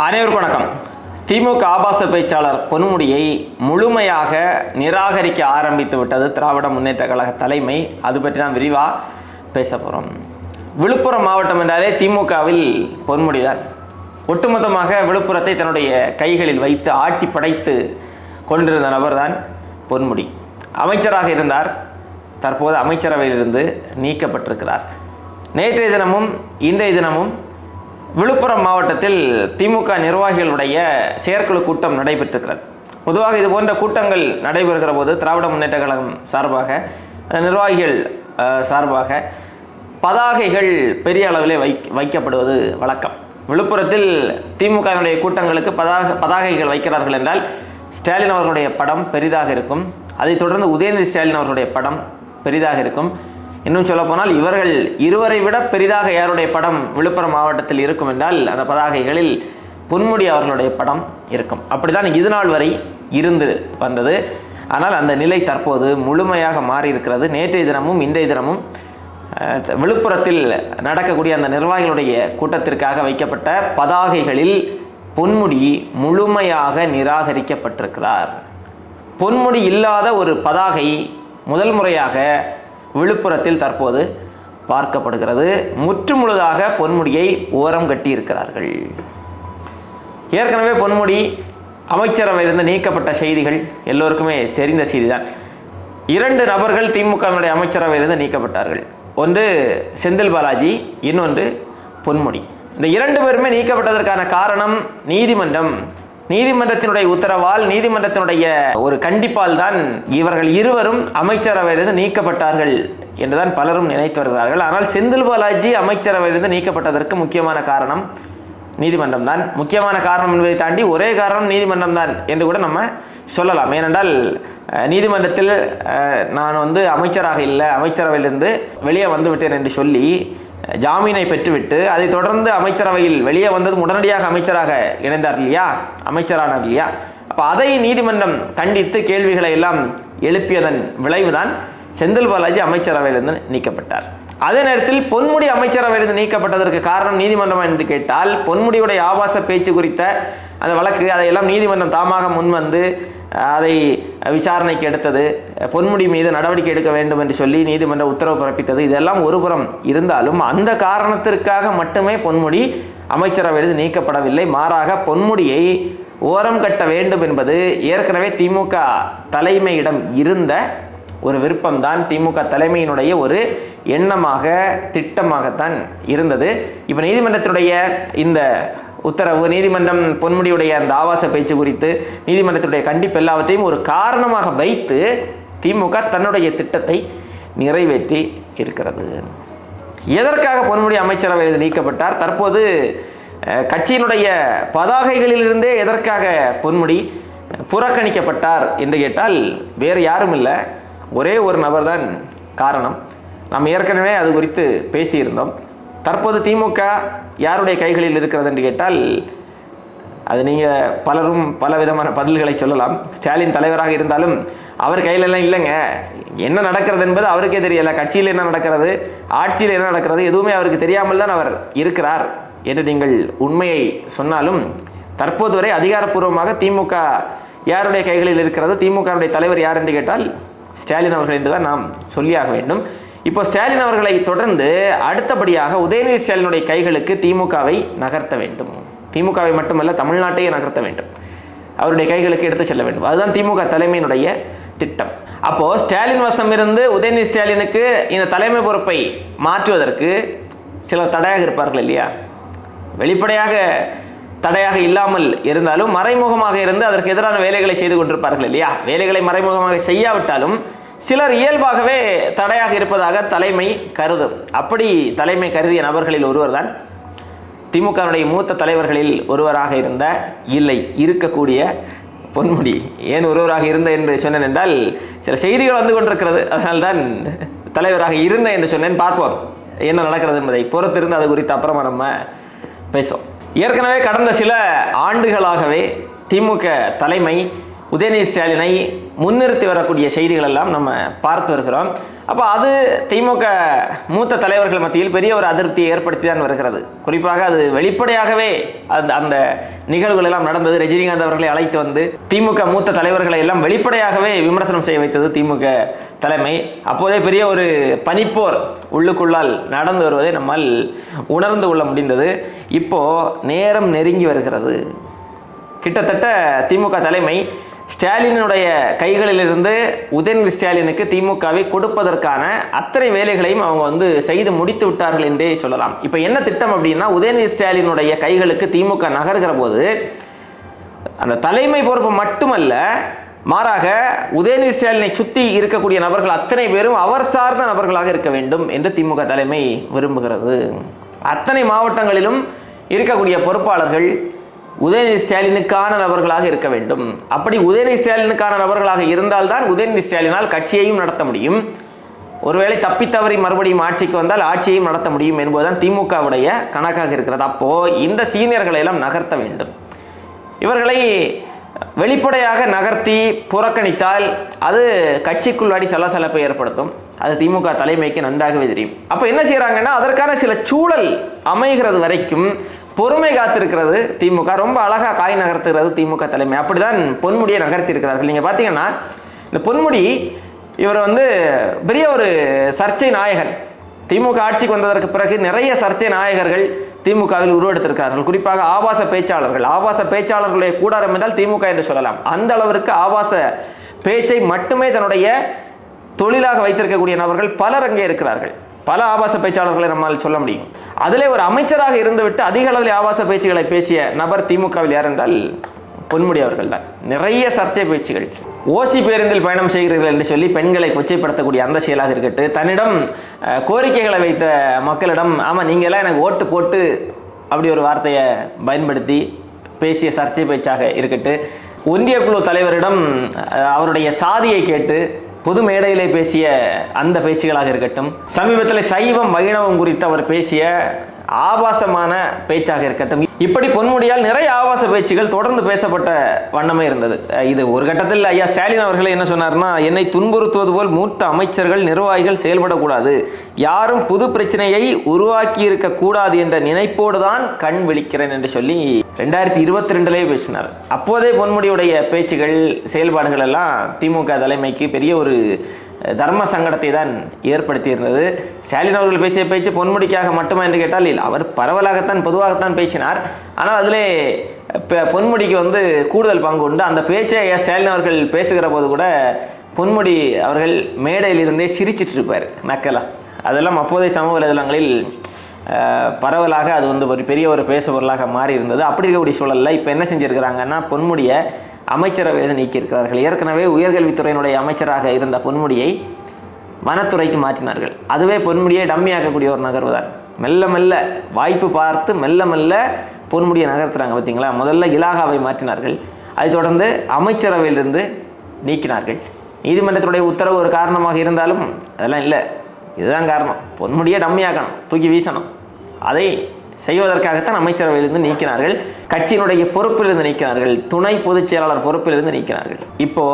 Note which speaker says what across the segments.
Speaker 1: அனைவருக்கும் வணக்கம். திமுக ஆபாச பேச்சாளர் பொன்முடியை முழுமையாக நிராகரிக்க ஆரம்பித்து விட்டது திராவிட முன்னேற்ற கழக தலைமை. அது பற்றி தான் விரிவாக பேச போகிறோம் விழுப்புரம் மாவட்டம் என்றாலே திமுகவில் பொன்முடிதான் ஒட்டுமொத்தமாக விழுப்புரத்தை தன்னுடைய கைகளில் வைத்து ஆட்டி படைத்து கொண்டிருந்த நபர்தான் பொன்முடி. அமைச்சராக இருந்தார். தற்போது அமைச்சரவையிலிருந்து நீக்கப்பட்டிருக்கிறார். நேற்றைய தினமும் இன்றைய தினமும் விழுப்புரம் மாவட்டத்தில் திமுக நிர்வாகிகளுடைய செயற்குழு கூட்டம் நடைபெற்றிருக்கிறது. பொதுவாக இது போன்ற கூட்டங்கள் நடைபெறுகிற போது திராவிட முன்னேற்ற கழகம் சார்பாக நிர்வாகிகள் சார்பாக பதாகைகள் பெரிய அளவிலே வை வைக்கப்படுவது வழக்கம். விழுப்புரத்தில் திமுகவினுடைய கூட்டங்களுக்கு பதாக பதாகைகள் வைக்கிறார்கள் என்றால் ஸ்டாலின் அவர்களுடைய படம் பெரிதாக இருக்கும். அதைத் தொடர்ந்து உதயநிதி ஸ்டாலின் அவர்களுடைய படம் பெரிதாக இருக்கும். இன்னும் சொல்லப்போனால் இவர்கள் இருவரை விட பெரிதாக யாருடைய படம் விழுப்புரம் மாவட்டத்தில் இருக்கும் என்றால் அந்த பதாகைகளில் பொன்முடி அவர்களுடைய படம் இருக்கும். அப்படிதான் இது நாள் வரை இருந்து வந்தது. ஆனால் அந்த நிலை தற்போது முழுமையாக மாறி இருக்கிறது நேற்றைய தினமும் இன்றைய தினமும் விழுப்புரத்தில் நடக்கக்கூடிய அந்த நிர்வாகிகளுடைய கூட்டத்திற்காக வைக்கப்பட்ட பதாகைகளில் பொன்முடி முழுமையாக நிராகரிக்கப்பட்டிருக்கிறார். பொன்முடி இல்லாத ஒரு பதாகை முதல் முறையாக விழுப்புரத்தில் தற்போது பார்க்கப்படுகிறது. முற்றுமுழுதாக பொன்முடியை ஓரம் கட்டியிருக்கிறார்கள். ஏற்கனவே பொன்முடி அமைச்சரவையிலிருந்து நீக்கப்பட்ட செய்திகள் எல்லோருக்குமே தெரிந்த செய்திதான். இரண்டு நபர்கள் திமுகவினுடைய அமைச்சரவையிலிருந்து நீக்கப்பட்டார்கள். ஒன்று செந்தில் பாலாஜி இன்னொன்று பொன்முடி. இந்த இரண்டு பேருமே நீக்கப்பட்டதற்கான காரணம் நீதிமன்றம். நீதிமன்றத்தினுடைய உத்தரவால் நீதிமன்றத்தினுடைய ஒரு கண்டிப்பால் தான் இவர்கள் இருவரும் அமைச்சரவையிலிருந்து நீக்கப்பட்டார்கள் என்றுதான் பலரும் நினைத்து வருகிறார்கள். ஆனால் செந்தில் பாலாஜி அமைச்சரவையிலிருந்து நீக்கப்பட்டதற்கு முக்கியமான காரணம் நீதிமன்றம் தான். முக்கியமான காரணம் என்பதை தாண்டி ஒரே காரணம் நீதிமன்றம் தான் என்று கூட நம்ம சொல்லலாம். ஏனென்றால் நீதிமன்றத்தில் நான் வந்து அமைச்சராக இல்லை அமைச்சரவையிலிருந்து வெளியே வந்து விட்டேன் என்று சொல்லி ஜாமீனை பெற்றுவிட்டு அதைத் தொடர்ந்து அமைச்சரவையில் வெளியே வந்ததும் உடனடியாக அமைச்சராக இணைந்தார் இல்லையா? அமைச்சரானார் இல்லையா? அப்போ அதை நீதிமன்றம் கண்டித்து கேள்விகளை எல்லாம் எழுப்பியதன் விளைவுதான் செந்தில் பாலாஜி அமைச்சரவையிலிருந்து நீக்கப்பட்டார். அதே நேரத்தில் பொன்முடி அமைச்சரவையிலிருந்து நீக்கப்பட்டதற்கு காரணம் நீதிமன்றம் என்று கேட்டால் பொன்முடியுடைய ஆபாச பேச்சு குறித்த அந்த வழக்கு அதையெல்லாம் நீதிமன்றம் தாமாக முன்வந்து அதை விசாரணைக்கு எடுத்தது. பொன்முடி மீது நடவடிக்கை எடுக்க வேண்டும் என்று சொல்லி நீதிமன்ற உத்தரவு பிறப்பித்தது. இதெல்லாம் ஒருபுறம் இருந்தாலும் அந்த காரணத்திற்காக மட்டுமே பொன்முடி அமைச்சரவையிலிருந்து நீக்கப்படவில்லை. மாறாக பொன்முடியை ஓரம் கட்ட வேண்டும் என்பது ஏற்கனவே திமுக தலைமையிடம் இருந்த ஒரு விருப்பம்தான். திமுக தலைமையினுடைய ஒரு எண்ணமாக திட்டமாகத்தான் இருந்தது. இப்போ நீதிமன்றத்தினுடைய இந்த உத்தரவு. நீதிமன்றம் பொன்முடியுடைய அந்த ஆபாச பேச்சு குறித்து நீதிமன்றத்தினுடைய கண்டிப்பு எல்லாவற்றையும் ஒரு காரணமாக வைத்து திமுக தன்னுடைய திட்டத்தை நிறைவேற்றி இருக்கிறது. எதற்காக பொன்முடி அமைச்சரவையில் நீக்கப்பட்டார்? தற்போது கட்சியினுடைய பதாகைகளிலிருந்தே எதற்காக பொன்முடி புறக்கணிக்கப்பட்டார் என்று கேட்டால் வேறு யாரும் இல்லை. ஒரே ஒரு நபர் தான் காரணம். நாம் ஏற்கனவே அது குறித்து பேசியிருந்தோம். தற்போது திமுக யாருடைய கைகளில் இருக்கிறது என்று கேட்டால் அது நீங்கள் பலரும் பல விதமான பதில்களை சொல்லலாம். ஸ்டாலின் தலைவராக இருந்தாலும் அவர் கையிலெல்லாம் இல்லைங்க. என்ன நடக்கிறது என்பது அவருக்கே தெரியல. கட்சியில் என்ன நடக்கிறது ஆட்சியில் என்ன நடக்கிறது எதுவுமே அவருக்கு தெரியாமல் தான் அவர் இருக்கிறார் என்று நீங்கள் உண்மையை சொன்னாலும் தற்போது வரை அதிகாரப்பூர்வமாக திமுக யாருடைய கைகளில் இருக்கிறது திமுகவுடைய தலைவர் யார் என்று கேட்டால் ஸ்டாலின் அவர்கள் என்று தான் நாம் சொல்லியாக வேண்டும். இப்போ ஸ்டாலின் அவர்களை தொடர்ந்து அடுத்தபடியாக உதயநிதி ஸ்டாலினுடைய கைகளுக்கு திமுகவை நகர்த்த வேண்டும். திமுகவை மட்டுமல்ல தமிழ்நாட்டையே நகர்த்த வேண்டும். அவருடைய கைகளுக்கு எடுத்து செல்ல வேண்டும். அதுதான் திமுக தலைமையினுடைய திட்டம். அப்போ ஸ்டாலின் வசம் இருந்து உதயநிதி ஸ்டாலினுக்கு இந்த தலைமை பொறுப்பை மாற்றுவதற்கு சிலர் தடையாக இருப்பார்கள் இல்லையா? வெளிப்படையாக தடையாக இல்லாமல் இருந்தாலும் மறைமுகமாக இருந்து அதற்கு எதிரான வேலைகளை செய்து கொண்டிருப்பார்கள் இல்லையா? வேலைகளை மறைமுகமாக செய்யாவிட்டாலும் சிலர் இயல்பாகவே தடையாக இருப்பதாக தலைமை கருதும். அப்படி தலைமை கருதிய நபர்களில் ஒருவர் தான் திமுகவுடைய மூத்த தலைவர்களில் ஒருவராக இருந்த இல்லை இருக்கக்கூடிய பொன்முடி. ஏன் ஒருவராக இருந்த என்று சொன்னேன் என்றால் சில செய்திகள் வந்து கொண்டிருக்கிறது. அதனால்தான் தலைவராக இருந்த என்று சொன்னேன். பார்ப்போம் என்ன நடக்கிறது என்பதை. பொறுத்திருந்து அது குறித்து அப்புறமா நம்ம பேசுவோம். ஏற்கனவே கடந்த சில ஆண்டுகளாகவே திமுக தலைமை உதயநிதி ஸ்டாலினை முன்னிறுத்தி வரக்கூடிய செய்திகள் எல்லாம் நம்ம பார்த்து வருகிறோம். அப்போ அது திமுக மூத்த தலைவர்கள் மத்தியில் பெரிய ஒரு அதிருப்தியை ஏற்படுத்தி தான் வருகிறது. குறிப்பாக அது வெளிப்படையாகவே அந்த அந்த நிகழ்வுகள் எல்லாம் நடந்தது. ரஜினிகாந்த் அவர்களை அழைத்து வந்து திமுக மூத்த தலைவர்களை எல்லாம் வெளிப்படையாகவே விமர்சனம் செய்ய வைத்தது திமுக தலைமை. அப்போதே பெரிய ஒரு பனிப்போர் உள்ளுக்குள்ளால் நடந்து வருவதை நம்மால் உணர்ந்து கொள்ள முடிந்தது. இப்போ நேரம் நெருங்கி வருகிறது. கிட்டத்தட்ட திமுக தலைமை ஸ்டாலினுடைய கைகளிலிருந்து உதயநிதி ஸ்டாலினுக்கு திமுகவை கொடுப்பதற்கான அத்தனை வேலைகளையும் அவங்க வந்து செய்து முடித்து விட்டார்கள் என்றே சொல்லலாம். இப்போ என்ன திட்டம் அப்படின்னா உதயநிதி ஸ்டாலினுடைய கைகளுக்கு திமுக நகர்கிற போது அந்த தலைமை பொறுப்பு மட்டுமல்ல மாறாக உதயநிதி ஸ்டாலினை சுற்றி இருக்கக்கூடிய நபர்கள் அத்தனை பேரும் அவர் சார்ந்த நபர்களாக இருக்க வேண்டும் என்று திமுக தலைமை விரும்புகிறது. அத்தனை மாவட்டங்களிலும் இருக்கக்கூடிய பொறுப்பாளர்கள் உதயநிதி ஸ்டாலினுக்கான நபர்களாக இருக்க வேண்டும். அப்படி உதயநிதி ஸ்டாலினுக்கான நபர்களாக இருந்தால்தான் உதயநிதி ஸ்டாலினால் கட்சியையும் நடத்த முடியும். ஒருவேளை தப்பித்தவறி மறுபடியும் ஆட்சிக்கு வந்தால் ஆட்சியையும் நடத்த முடியும் என்பதுதான் திமுகவுடைய கணக்காக இருக்கிறது. அப்போ இந்த சீனியர்களை எல்லாம் நகர்த்த வேண்டும். இவர்களை வெளிப்படையாக நகர்த்தி புறக்கணித்தால் அது கட்சிக்குள்ளாடி சலசலப்பை ஏற்படுத்தும். அது திமுக தலைமைக்கு நன்றாகவே தெரியும். அப்போ என்ன செய்கிறாங்கன்னா அதற்கான சில சூழல் அமைகிறது வரைக்கும் பொறுமை காத்திருக்கிறது திமுக. ரொம்ப அழகாக காய் நகர்த்துகிறது திமுக தலைமை. அப்படிதான் பொன்முடியை நகர்த்தியிருக்கிறார்கள். நீங்கள் பார்த்தீங்கன்னா இந்த பொன்முடி இவர் வந்து பெரிய ஒரு சர்ச்சை நாயகன். திமுக ஆட்சிக்கு வந்ததற்கு பிறகு நிறைய சர்ச்சை நாயகர்கள் திமுகவில் உருவெடுத்திருக்கிறார்கள். குறிப்பாக ஆபாச பேச்சாளர்கள். ஆபாச பேச்சாளர்களுடைய கூடாரம் என்றால் திமுக என்று சொல்லலாம். அந்த அளவிற்கு ஆபாச பேச்சை மட்டுமே தன்னுடைய தொழிலாக வைத்திருக்கக்கூடிய நபர்கள் பலர் அங்கே இருக்கிறார்கள். பல ஆபாச பேச்சாளர்களை நம்மால் சொல்ல முடியும். அதிலே ஒரு அமைச்சராக இருந்துவிட்டு அதிக அளவில் ஆபாச பேச்சுகளை பேசிய நபர் திமுகவில் யார் என்றால் பொன்முடி அவர்கள் தான். நிறைய சர்ச்சை பேச்சுகள். ஓசி பேருந்தில் பயணம் செய்கிறீர்கள் என்று சொல்லி பெண்களை கொச்சைப்படுத்தக்கூடிய அந்த செயலாக இருக்கட்டு தன்னிடம் கோரிக்கைகளை வைத்த மக்களிடம் ஆமாம் நீங்களாம் எனக்கு ஓட்டு போட்டு அப்படி ஒரு வார்த்தையை பயன்படுத்தி பேசிய சர்ச்சை பேச்சாக இருக்கட்டும். ஒன்றிய குழு தலைவரிடம் அவருடைய சாதியை கேட்டு பொது மேடையிலே பேசிய அந்த பேச்சுகளாக இருக்கட்டும் சமீபத்தில் சைவம் வைணவம் குறித்து அவர் பேசிய ஆபாசமான பேச்சாக இருக்கட்டும். இப்படி பொன்முடியால் நிறைய ஆபாச பேச்சுகள் தொடர்ந்து பேசப்பட்ட வண்ணமே இருந்தது. இது ஒரு கட்டத்தில் ஐயா ஸ்டாலின் அவர்கள் என்ன சொன்னார்னா என்னை துன்புறுத்துவது போல் மூத்த அமைச்சர்கள் நிர்வாகிகள் செயல்படக்கூடாது. யாரும் புது பிரச்சனையை உருவாக்கி இருக்கக்கூடாது என்ற நினைப்போடு தான் கண் விழிக்கிறேன் என்று சொல்லி ரெண்டாயிரத்தி இருபத்தி ரெண்டுலேயே பேசினார். அப்போதே பொன்முடியுடைய பேச்சுகள் செயல்பாடுகள் எல்லாம் திமுக தலைமைக்கு பெரிய ஒரு தர்ம சங்கடத்தை தான் ஏற்படுத்தியிருந்தது. ஸ்டாலின் அவர்கள் பேசிய பேச்சு பொன்முடிக்காக மட்டுமா என்று கேட்டால் இல்லை அவர் பரவலாகத்தான் பொதுவாகத்தான் பேசினார். ஆனால் அதிலே இப்போ பொன்முடிக்கு வந்து கூடுதல் பங்கு உண்டு. அந்த பேச்சை ஐயா ஸ்டாலின் அவர்கள் பேசுகிற போது கூட பொன்முடி அவர்கள் மேடையில் இருந்தே சிரிச்சிட்டு இருப்பார் நக்கலா. அதெல்லாம் அப்போதைய சமூக வலைதளங்களில் பரவலாக அது வந்து ஒரு பெரிய ஒரு பேசுபொருளாக மாறி இருந்தது அப்படி இருக்கக்கூடிய சூழலில் இப்போ என்ன செஞ்சுருக்கிறாங்கன்னா பொன்முடியை அமைச்சரவையிலிருந்து நீக்கியிருக்கிறார்கள். ஏற்கனவே உயர்கல்வித்துறையினுடைய அமைச்சராக இருந்த பொன்முடியை வனத்துறைக்கு மாற்றினார்கள். அதுவே பொன்முடியை டம்மியாக்கக்கூடிய ஒரு நகர்வு தான். மெல்ல மெல்ல வாய்ப்பு பார்த்து மெல்ல மெல்ல பொன்முடியை நகர்த்துறாங்க பார்த்தீங்களா முதல்ல இலாகாவை மாற்றினார்கள். அதை தொடர்ந்து அமைச்சரவையிலிருந்து நீக்கினார்கள். நீதிமன்றத்துடைய உத்தரவு ஒரு காரணமாக இருந்தாலும் அதெல்லாம் இல்லை. இதுதான் காரணம். பொன்முடியை டம்மியாக்கணும் தூக்கி வீசணும். அதை செய்வதற்காகத்தான் அமைச்சரவையிலிருந்து நீக்கினார்கள். கட்சியினுடைய பொறுப்பிலிருந்து நீக்கினார்கள். துணை பொதுச் செயலாளர் பொறுப்பிலிருந்து நீக்கினார்கள். இப்போ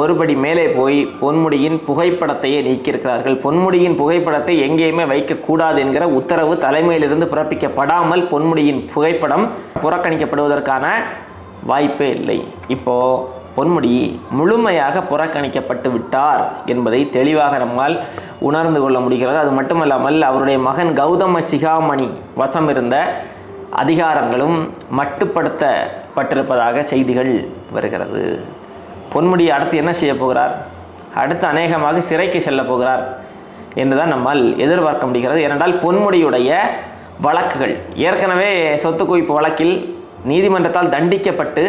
Speaker 1: ஒருபடி மேலே போய் பொன்முடியின் புகைப்படத்தையே நீக்கியிருக்கிறார்கள். பொன்முடியின் புகைப்படத்தை எங்கேயுமே வைக்கக்கூடாது என்கிற உத்தரவு தலைமையிலிருந்து பிறப்பிக்கப்படாமல் பொன்முடியின் புகைப்படம் புறக்கணிக்கப்படுவதற்கான வாய்ப்பே இல்லை. இப்போ பொன்முடி முழுமையாக புறக்கணிக்கப்பட்டு விட்டார் என்பதை தெளிவாக நம்மால் உணர்ந்து கொள்ள முடிகிறது. அது மட்டுமல்லாமல் அவருடைய மகன் கௌதம சிகாமணி வசம் இருந்த அதிகாரங்களும் மட்டுப்படுத்தப்பட்டிருப்பதாக செய்திகள் வருகிறது. பொன்முடி அடுத்து என்ன செய்ய போகிறார்? அடுத்து அநேகமாக சிறைக்கு செல்ல போகிறார் என்றுதான் நம்மால் எதிர்பார்க்க முடிகிறது. ஏனென்றால் பொன்முடியுடைய வழக்குகள் ஏற்கனவே சொத்து குவிப்பு வழக்கில் நீதிமன்றத்தால் தண்டிக்கப்பட்டு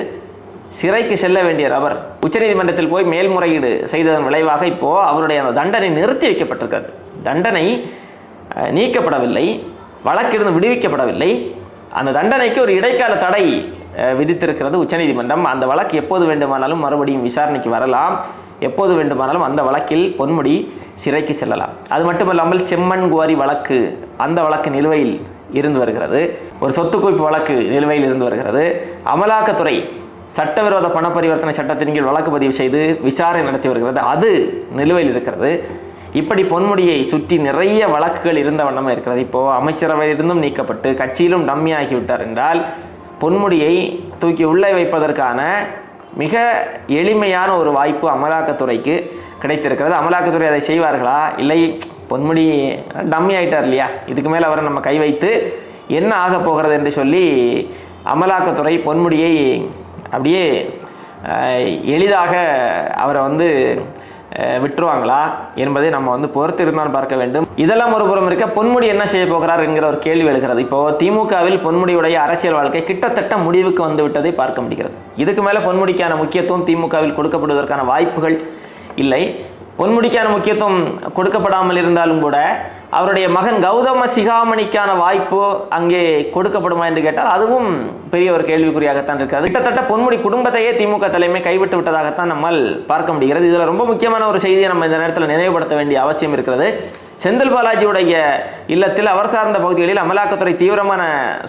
Speaker 1: சிறைக்கு செல்ல வேண்டிய நபர் உச்சநீதிமன்றத்தில் போய் மேல்முறையீடு செய்ததன் விளைவாக இப்போ அவருடைய அந்த தண்டனை நிறுத்தி வைக்கப்பட்டிருக்கிறது தண்டனை நீக்கப்படவில்லை வழக்கிலிருந்து விடுவிக்கப்படவில்லை. அந்த தண்டனைக்கு ஒரு இடைக்கால தடை விதித்திருக்கிறது உச்சநீதிமன்றம். அந்த வழக்கு எப்போது வேண்டுமானாலும் மறுபடியும் விசாரணைக்கு வரலாம். எப்போது வேண்டுமானாலும் அந்த வழக்கில் பொன்முடி சிறைக்கு செல்லலாம். அது மட்டுமல்லாமல் செம்மண் குவாரி வழக்கு அந்த வழக்கு நிலுவையில் இருந்து வருகிறது. ஒரு சொத்து குவிப்பு வழக்கு நிலுவையில் இருந்து வருகிறது. அமலாக்கத்துறை சட்டவிரோத பண பரிவர்த்தனை சட்டத்தின் கீழ் வழக்கு பதிவு செய்து விசாரணை நடத்தி வருகிறது. அது நிலுவையில் இருக்கிறது. இப்படி பொன்முடியை சுற்றி நிறைய வழக்குகள் இருந்த வண்ணமாக இருக்கிறது. இப்போ அமைச்சரவையிலிருந்தும் நீக்கப்பட்டு கட்சியிலும் டம்மி ஆகிவிட்டார் என்றால் பொன்முடியை தூக்கி உள்ளே வைப்பதற்கான மிக எளிமையான ஒரு வாய்ப்பு அமலாக்கத்துறைக்கு கிடைத்திருக்கிறது. அமலாக்கத்துறை அதை செய்வார்களா? இல்லை பொன்முடி டம்மி ஆயிட்டார் இல்லையா? இதுக்கு மேலே அவரை நம்ம கை வைத்து என்ன ஆக போகிறது என்று சொல்லி அமலாக்கத்துறை பொன்முடியை அப்படியே எளிதாக அவரை வந்து விட்டுருவாங்களா என்பதை நம்ம வந்து பொறுத்து இருந்தால் பார்க்க வேண்டும். இதெல்லாம் ஒரு புறம் இருக்க பொன்முடி என்ன செய்ய போகிறார் என்கிற ஒரு கேள்வி எழுகிறது. இப்போ திமுகவில் பொன்முடியுடைய அரசியல் வாழ்க்கை கிட்டத்தட்ட முடிவுக்கு வந்து விட்டதை பார்க்க முடிகிறது. இதுக்கு மேலே பொன்முடிக்கான முக்கியத்துவம் திமுகவில் கொடுக்கப்படுவதற்கான வாய்ப்புகள் இல்லை. பொன்முடிக்கான முக்கியத்துவம் கொடுக்கப்படாமல் இருந்தாலும் கூட அவருடைய மகன் கௌதம சிகாமணிக்கான வாய்ப்பு அங்கே கொடுக்கப்படுமா என்று கேட்டால் அதுவும் பெரிய ஒரு கேள்விக்குறியாகத்தான் இருக்கிறது கிட்டத்தட்ட பொன்முடி குடும்பத்தையே திமுக தலைமை கைவிட்டு விட்டதாகத்தான் நம்மால் பார்க்க முடிகிறது. இதில் ரொம்ப முக்கியமான ஒரு செய்தியை நம்ம இந்த நேரத்தில் நினைவுபடுத்த வேண்டிய அவசியம் இருக்கிறது. செந்தில் பாலாஜியுடைய இல்லத்தில் அவர் சார்ந்த பகுதிகளில் அமலாக்கத்துறை தீவிரமான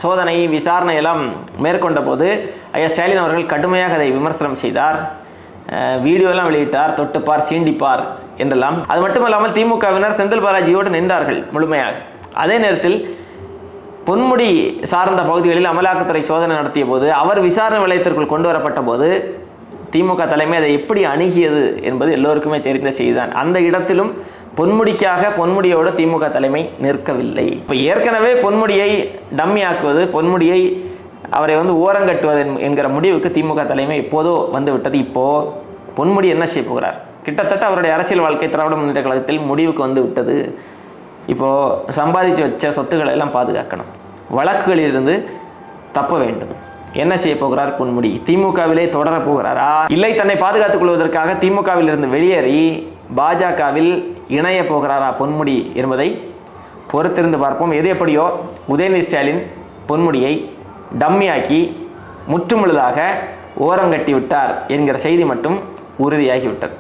Speaker 1: சோதனை விசாரணை எல்லாம் மேற்கொண்ட போது ஐயா ஸ்டாலின் அவர்கள் கடுமையாக அதை விமர்சனம் செய்தார். வீடியோலாம் வெளியிட்டார் தொட்டுப்பார் சீண்டிப்பார் என்றெல்லாம். அது மட்டுமல்லாமல் திமுகவினர் செந்தில் பாலாஜியோடு நின்றார்கள் முழுமையாக. அதே நேரத்தில் பொன்முடி சார்ந்த பகுதிகளில் அமலாக்கத்துறை சோதனை நடத்திய போது அவர் விசாரணை நிலையத்திற்குள் கொண்டு வரப்பட்ட போது திமுக தலைமை அதை எப்படி அணுகியது என்பது எல்லோருக்குமே தெரிந்த செய்திதான். அந்த இடத்திலும் பொன்முடிக்காக பொன்முடியோடு திமுக தலைமை நிற்கவில்லை. இப்போ ஏற்கனவே பொன்முடியை டம்மி ஆக்குவது பொன்முடியை அவரை வந்து ஓரங்கட்டுவது என்- என்கிற முடிவுக்கு திமுக தலைமை எப்போதோ வந்துவிட்டது. இப்போது பொன்முடி என்ன செய்ய போகிறார்? கிட்டத்தட்ட அவருடைய அரசியல் வாழ்க்கை திராவிட முன்னேற்ற கழகத்தில் முடிவுக்கு வந்து விட்டது. இப்போது சம்பாதிச்சு வச்ச சொத்துக்களை எல்லாம் பாதுகாக்கணும். வழக்குகளிலிருந்து தப்ப வேண்டும். என்ன செய்ய போகிறார் பொன்முடி? திமுகவிலே தொடரப் போகிறாரா? இல்லை தன்னை பாதுகாத்துக் கொள்வதற்காக திமுகவில் இருந்து வெளியேறி பாஜகவில் இணைய போகிறாரா பொன்முடி என்பதை பொறுத்திருந்து பார்ப்போம். எது எப்படியோ உதயநிதி ஸ்டாலின் பொன்முடியை டம்மியாக்கி முற்றுமுழுதாக ஓரங்கட்டி விட்டார் என்கிற செய்தி மட்டும் உறுதியாகிவிட்டது.